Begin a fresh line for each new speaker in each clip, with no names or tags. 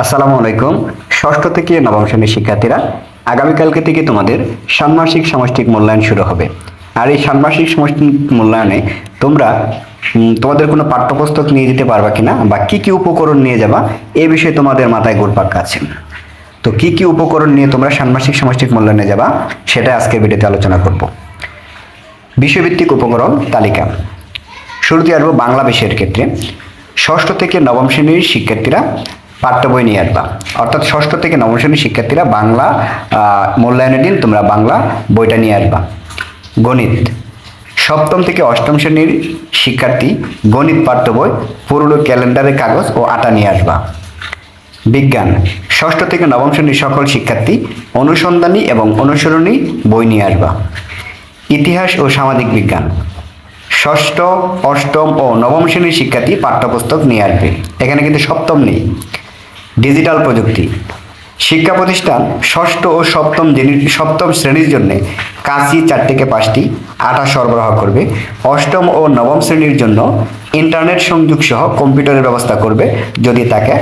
আসসালামু আলাইকুম। ষষ্ঠ থেকে নবম শ্রেণির শিক্ষার্থীরা, আগামীকালকে থেকে তোমাদের ষান্মাসিক সামষ্টিক মূল্যায়ন শুরু হবে। আর এই ষান্মাসিক সামষ্টিক মূল্যায়নে তোমরা তোমাদের কোনো পাঠ্যপুস্তক নিয়ে যেতে পারবা কিনা বা কি কি উপকরণ নিয়ে যাবা, এ বিষয়ে তোমাদের মাথায় ঘুরপাক আছে তো কি কি উপকরণ নিয়ে তোমরা ষান্মাসিক সামষ্টিক মূল্যায়নে যাবা, সেটা আজকে ভিডিওতে আলোচনা করব। বিষয়ভিত্তিক উপকরণ তালিকা। শুরুতে আসব বাংলা বিষয়ের ক্ষেত্রে। ষষ্ঠ থেকে নবম শ্রেণির শিক্ষার্থীরা পাঠ্য বই নিয়ে আসবা। অর্থাৎ ষষ্ঠ থেকে নবম শ্রেণির শিক্ষার্থীরা বাংলা মূল্যায়নের দিন তোমরা বাংলা বইটা নিয়ে আসবা। গণিত। সপ্তম থেকে অষ্টম শ্রেণির শিক্ষার্থী গণিত পাঠ্য বই পুরনো ক্যালেন্ডারের কাগজ ও আটা নিয়ে আসবা। বিজ্ঞান। ষষ্ঠ থেকে নবম শ্রেণির সকল শিক্ষার্থী অনুসন্ধানী এবং অনুসরণী বই নিয়ে আসবা। ইতিহাস ও সামাজিক বিজ্ঞান। ষষ্ঠ, অষ্টম ও নবম শ্রেণির শিক্ষার্থী পাঠ্যপুস্তক নিয়ে আসবে। এখানে কিন্তু সপ্তম নেই। ডিজিটাল প্রযুক্তি। শিক্ষা প্রতিষ্ঠান ষষ্ঠ ও সপ্তম সপ্তম শ্রেণির জন্য কাঁচি চার থেকে পাঁচটি আটা সরবরাহ করবে। অষ্টম ও নবম শ্রেণির জন্য ইন্টারনেট সংযোগ সহ কম্পিউটারের ব্যবস্থা করবে। যদি তাকে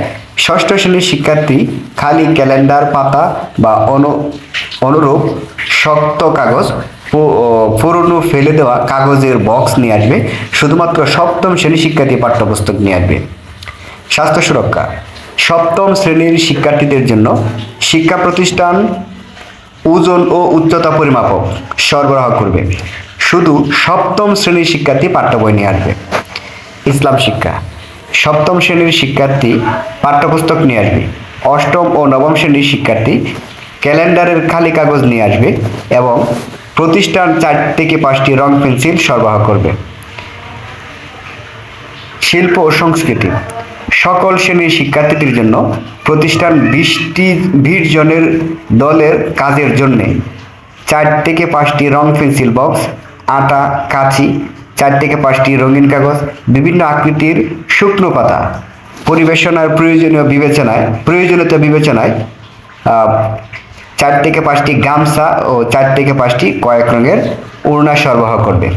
ষষ্ঠ শ্রেণির শিক্ষার্থী খালি ক্যালেন্ডার, পাতা বা অনু, অনুরূপ শক্ত কাগজ পুরনো ফেলে দেওয়া কাগজের বক্স নিয়ে আসবে। শুধুমাত্র সপ্তম শ্রেণির শিক্ষার্থী পাঠ্যপুস্তক নিয়ে আসবে। স্বাস্থ্য সুরক্ষা। সপ্তম শ্রেণির শিক্ষার্থীদের জন্য শিক্ষা প্রতিষ্ঠান ওজন ও উচ্চতা পরিমাপক সরবরাহ করবে। শুধু সপ্তম শ্রেণির শিক্ষার্থী পাঠ্য বই নিয়ে আসবে। ইসলাম শিক্ষা। সপ্তম শ্রেণির শিক্ষার্থী পাঠ্যপুস্তক নিয়ে আসবে। অষ্টম ও নবম শ্রেণির শিক্ষার্থী ক্যালেন্ডারের খালি কাগজ নিয়ে আসবে এবং প্রতিষ্ঠান চার থেকে পাঁচটি রং পেন্সিল সরবরাহ করবে। শিল্প ও সংস্কৃতি। সকল শ্রেণির শিক্ষার্থীদের জন্য প্রতিষ্ঠান বিশটি বিশ জনের দলের কাজের জন্য চার থেকে পাঁচটি রং পেন্সিল বক্স, আটা, কাঁচি, চার থেকে পাঁচটি রঙিন কাগজ, বিভিন্ন আকৃতির শুকনো পাতা। পরিবেশনার প্রয়োজনীয় বিবেচনায়, প্রয়োজনীয়তা বিবেচনায় চার থেকে পাঁচটি গামছা ও চার থেকে পাঁচটি কয়েক রঙের ওড়না সরবরাহ করবে।